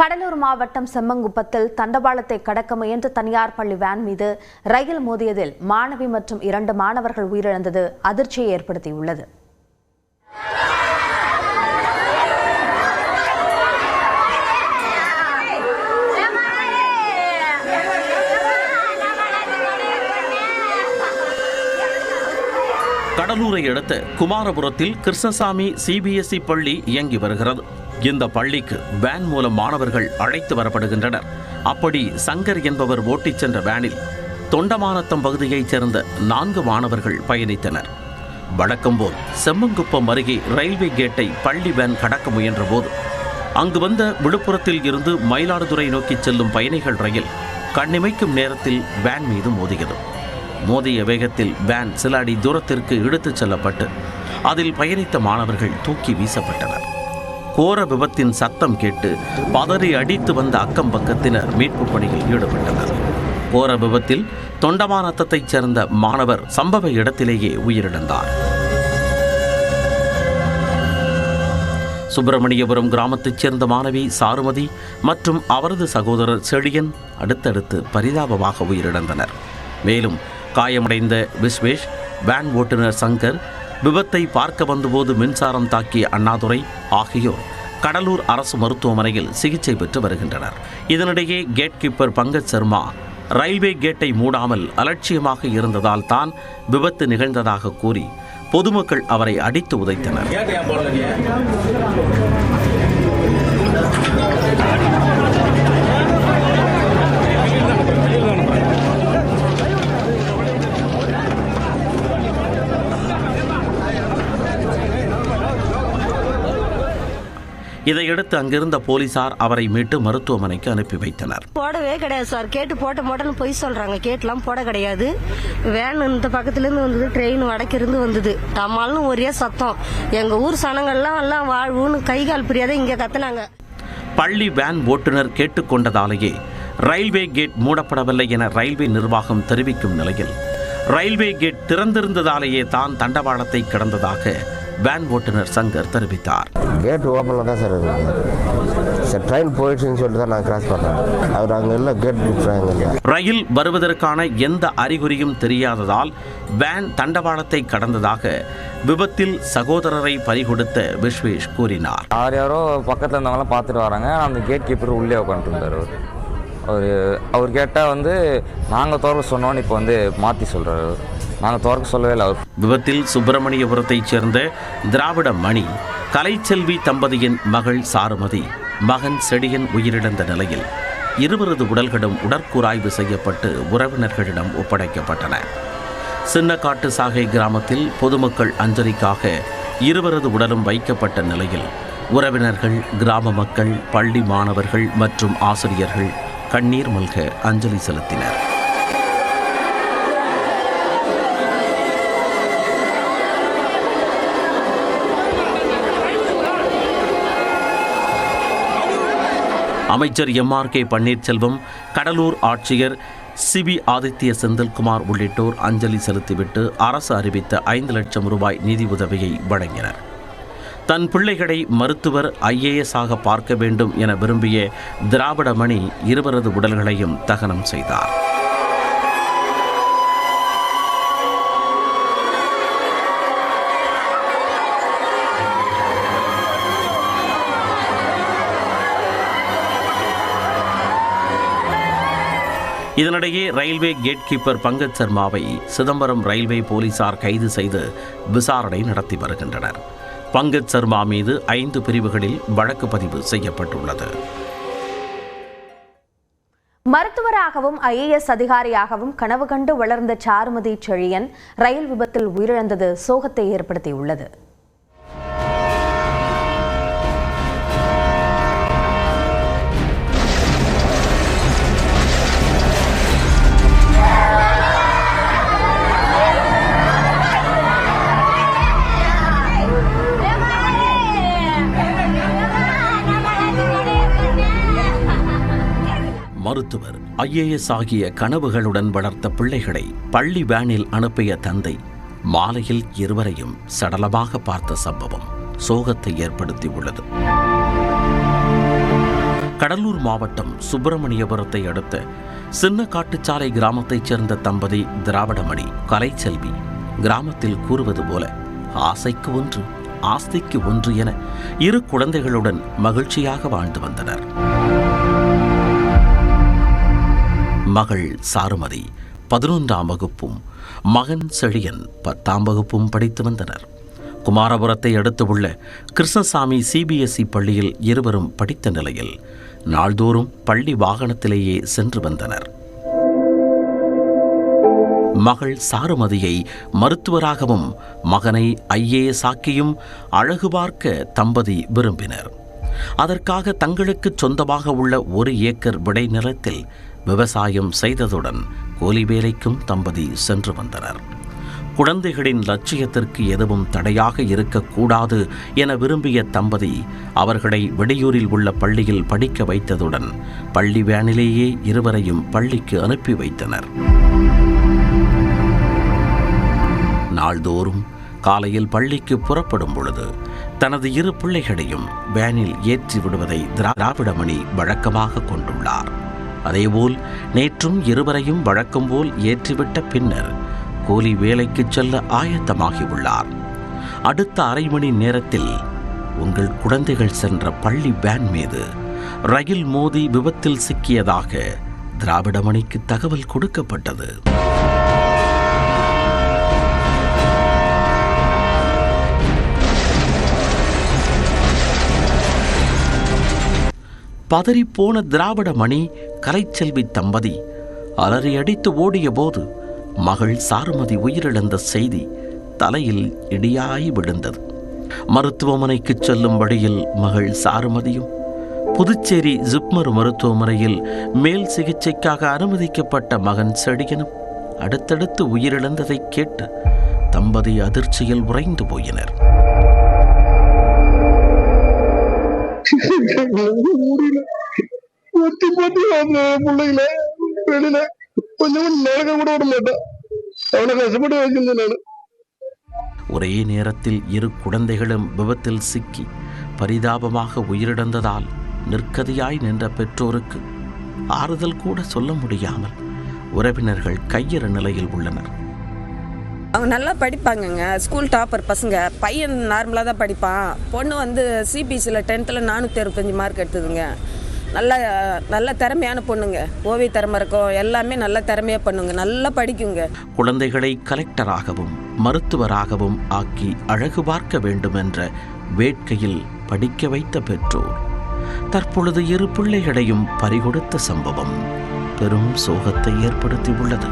கடலூர் மாவட்டம் செம்மங்குப்பத்தில் தண்டவாளத்தை கடக்க முயன்ற தனியார் பள்ளி வேன் மீது ரயில் மோதியதில் மாணவி மற்றும் இரண்டு மாணவர்கள் உயிரிழந்தது அதிர்ச்சியை ஏற்படுத்தியுள்ளது. கடலூரை அடுத்த குமாரபுரத்தில் கிருஷ்ணசாமி சிபிஎஸ்இ பள்ளி இயங்கி வருகிறது. இந்த பள்ளிக்கு வேன் மூலம் மாணவர்கள் அழைத்து வரப்படுகின்றனர். அப்படி சங்கர் என்பவர் ஓட்டிச் சென்ற வேனில் தொண்டமானத்தம் பகுதியைச் சேர்ந்த நான்கு மாணவர்கள் பயணித்தனர். வழக்கம்போல் செம்மங்குப்பம் அருகே ரயில்வே கேட்டை பள்ளி வேன் கடக்க முயன்றபோது அங்கு வந்த விழுப்புரத்தில் இருந்து மயிலாடுதுறை நோக்கி செல்லும் பயணிகள் ரயில் கண்ணிமைக்கும் நேரத்தில் வேன் மீது மோதியது. மோதிய வேகத்தில் வேன் சில அடி தூரத்திற்கு இழுத்துச் செல்லப்பட்டு அதில் பயணித்த மாணவர்கள் தூக்கி வீசப்பட்டனர். கோர விபத்தின் சத்தம் கேட்டு பதறி அடித்து வந்த அக்கம் பக்கத்தினர் மீட்பு பணியில் ஈடுபட்டனர். கோர விபத்தில் தொண்டமானத்தத்தைச் சேர்ந்த மாணவர் சம்பவ இடத்திலேயே உயிரிழந்தார். சுப்பிரமணியபுரம் கிராமத்தைச் சேர்ந்த மாணவி சாருமதி மற்றும் அவரது சகோதரர் செழியன் அடுத்தடுத்து பரிதாபமாக உயிரிழந்தனர். மேலும் காயமடைந்த விஸ்வேஷ் வேன் ஓட்டுநர் சங்கர் விபத்தை பார்க்க வந்தபோது மின்சாரம் தாக்கிய அண்ணாதுரை ஆகியோர் கடலூர் அரசு மருத்துவமனையில் சிகிச்சை பெற்று வருகின்றனர். இதனிடையே gate keeper Pankaj Sharma railway கேட்டை மூடாமல் அலட்சியமாக இருந்ததால் தான் விபத்து நிகழ்ந்ததாக கூறி பொதுமக்கள் அவரை அடித்து உதைத்தனர். இதையடுத்து அங்கிருந்த போலீசார் அவரை மீட்டு மருத்துவமனைக்கு அனுப்பி வைத்தனர். போடவே கிடையாது சார். கேட்டு போட்ட மாட்டேன்னு பொய் சொல்றாங்க. கேட்டுலாம் போட கிடையாது. வேன் இந்த பக்கத்துல இருந்து வந்தது ட்ரெயின் வடக்கிருந்து வந்தது. டமால்னு ஒரே சத்தம். எங்க ஊர் சனங்கள்லாம் எல்லாம் வாழ்வுன்னு கை கால் பிரியாத இங்க கத்துனாங்க. பள்ளி வேன் ஓட்டுநர் கேட்டுக்கொண்டதாலேயே ரயில்வே கேட் மூடப்படவில்லை என ரயில்வே நிர்வாகம் தெரிவிக்கும் நிலையில் ரயில்வே கேட் திறந்திருந்ததாலேயே தான் தண்டவாளத்தை கடந்ததாக வேன் ஓட்டுநர் சங்கர் தெரிவித்தார். கேட் ஓப்பனில் தான் சார் சார் ட்ரெயின் போயிடுச்சுன்னு சொல்லிட்டு தான் நான் கிராஸ் பண்ணேன் அவர் அங்கே இல்லை கேட் விட்டுறாங்க ரயில் வருவதற்கான எந்த அறிகுறியும் தெரியாததால் வேன் தண்டவாளத்தை கடந்ததாக விபத்தில் சகோதரரை பறிகொடுத்த விஸ்வேஷ் கூறினார். யார் யாரோ பக்கத்தில் இருந்தவங்களாம் பார்த்துட்டு வராங்க. அந்த கேட் கீப்பர் உள்ளே உட்காந்துருந்தார் அவர். அவர் அவர் கேட்டால் வந்து நாங்கள் திறக்க சொன்னோன்னு இப்போ வந்து மாற்றி சொல்கிறாரு நாங்கள் திறக்க சொல்லவே இல்லை. விபத்தில் சுப்பிரமணியபுரத்தைச் சேர்ந்த திராவிட மணி கலைச்செல்வி தம்பதியின் மகள் சாருமதி மகன் செடியன் உயிரிழந்த நிலையில் இருவரது உடல்களும் உடற்கூராய்வு செய்யப்பட்டு உறவினர்களிடம் ஒப்படைக்கப்பட்டன. சின்னக்காட்டு சாகை கிராமத்தில் பொதுமக்கள் அஞ்சலிக்காக இருவரது உடலும் வைக்கப்பட்ட நிலையில் உறவினர்கள் கிராம மக்கள் பள்ளி மாணவர்கள் மற்றும் ஆசிரியர்கள் கண்ணீர் மல்க அஞ்சலி செலுத்தினர். அமைச்சர் எம்ஆர் கே பன்னீர்செல்வம் கடலூர் ஆட்சியர் சிபி ஆதித்ய செந்தில்குமார் உள்ளிட்டோர் அஞ்சலி செலுத்திவிட்டு அரசு அறிவித்த ஐந்து லட்சம் ரூபாய் நிதி உதவியை வழங்கினர். தன் பிள்ளைகளை மருத்துவர் ஐஏஎஸ் ஆக பார்க்க வேண்டும் என விரும்பிய திராவிட மணி இருவரது உடல்களையும் தகனம் செய்தார். இதனிடையே ரயில்வே கேட் கீப்பர் பங்கஜ் சர்மாவை சிதம்பரம் ரயில்வே போலீசார் கைது செய்து விசாரணை நடத்தி வருகின்றனர். பங்கஜ் சர்மா மீது ஐந்து பிரிவுகளில் வழக்கு பதிவு செய்யப்பட்டுள்ளது. மருத்துவராகவும் ஐஏஎஸ் அதிகாரியாகவும் கனவு கண்டு வளர்ந்த சாருமதி செழியன் ரயில் விபத்தில் உயிரிழந்தது சோகத்தை ஏற்படுத்தியுள்ளது. மருத்துவர் ஐஏஎஸ் ஆகிய கனவுகளுடன் வளர்த்த பிள்ளைகளை பள்ளி வேனில் அனுப்பிய தந்தை மாலையில் இருவரையும் சடலமாக பார்த்த சம்பவம் சோகத்தை ஏற்படுத்தியுள்ளது கடலூர் மாவட்டம் சுப்பிரமணியபுரத்தை அடுத்த சின்ன காட்டுச்சாலை கிராமத்தைச் சேர்ந்த தம்பதி திராவிடமணி கலைச்செல்வி கிராமத்தில் கூறுவது போல ஆசைக்கு ஒன்று ஆஸ்திக்கு ஒன்று என இரு குழந்தைகளுடன் மகிழ்ச்சியாக வாழ்ந்து வந்தனர். மகள் சாருமதி பதினொன்றாம் வகுப்பும் மகன் செழியன் பத்தாம் வகுப்பும் படித்து வந்தனர். குமாரபுரத்தை அடுத்து உள்ள கிருஷ்ணசாமி சிபிஎஸ்இ பள்ளியில் இருவரும் படித்த நிலையில் நாள்தோறும் பள்ளி வாகனத்திலேயே சென்று வந்தனர். மகள் சாருமதியை மருத்துவராகவும் மகனை ஐஏஎஸ் ஆக்கியும் அழகு பார்க்க தம்பதி விரும்பினர். அதற்காக தங்களுக்கு சொந்தமாக உள்ள ஒரு ஏக்கர் விடை நிலத்தில் விவசாயம் செய்ததுடன் கூலி வேலைக்கும் தம்பதி சென்று வந்தனர். குழந்தைகளின் லட்சியத்திற்கு எதுவும் தடையாக இருக்கக்கூடாது என விரும்பிய தம்பதி அவர்களை வெளியூரில் உள்ள பள்ளியில் படிக்க வைத்ததுடன் பள்ளி வேனிலேயே இருவரையும் பள்ளிக்கு அனுப்பி வைத்தனர். நாள்தோறும் காலையில் பள்ளிக்கு புறப்படும் பொழுது தனது இரு பிள்ளைகளையும் வேனில் ஏற்றி விடுவதை திராவிடமணி வழக்கமாக கொண்டுள்ளார். அதேபோல் நேற்றும் இருவரையும் வழக்கம் போல் ஏற்றிவிட்ட பின்னர் கூலி வேலைக்கு செல்ல ஆயத்தமாகியுள்ளார். அடுத்த அரை மணி நேரத்தில் உங்கள் குழந்தைகள் சென்ற பள்ளி வேன் மீது ரயில் மோதி விபத்தில் சிக்கியதாக திராவிடமணிக்கு தகவல் கொடுக்கப்பட்டது. பதறிப்போன திராவிட மணி கலைச்செல்வி தம்பதி அலறி அடித்து ஓடிய போது மகள் சாருமதி உயிரிழந்த செய்தி தலையில் இடியாய் விழுந்தது. மருத்துவமனைக்கு செல்லும் வழியில் மகள் சாருமதியும் புதுச்சேரி ஜிப்மர் மருத்துவமனையில் மேல் சிகிச்சைக்காக அனுமதிக்கப்பட்ட மகன் செடியனும் அடுத்தடுத்து உயிரிழந்ததை கேட்டு தம்பதி அதிர்ச்சியில் உறைந்து போயினர். முடியல ஒத்தி போத்தி அந்த பிள்ளைகள வெளியில கொஞ்சம் கூட நடக்க கூட விட மாட்டான் அவனை கஷ்டப்பட்டு வச்சிருந்தேன் நான் ஒரே நேரத்தில் இரு குழந்தைகளும் விபத்தில் சிக்கி பரிதாபமாக உயிரிழந்ததால் நிற்கதியாய் நின்ற பெற்றோருக்கு ஆறுதல் கூட சொல்ல முடியாமல் உறவினர்கள் கையிற நிலையில் உள்ளனர். அவங்க நல்லா படிப்பாங்கங்க. ஸ்கூல் டாப்பர் பசங்க. பையன் நார்மலாக தான் படிப்பான். பொண்ணு வந்து சிபிஎஸ்சியில் டென்த்தில் நானூற்றி அறுபத்தஞ்சி மார்க் எடுத்ததுங்க. நல்ல நல்ல திறமையான பொண்ணுங்க. ஓவிய திறமை இருக்கும் எல்லாமே நல்ல திறமையாக பண்ணுங்க. நல்லா படிக்குங்க. குழந்தைகளை கலெக்டராகவும் மருத்துவராகவும் ஆக்கி அழகு பார்க்க வேண்டும் என்ற வேட்கையில் படிக்க வைத்த பெற்றோர் தற்பொழுது இரு பிள்ளைகளையும் பறிகொடுத்த சம்பவம் பெரும் சோகத்தை ஏற்படுத்தி உள்ளது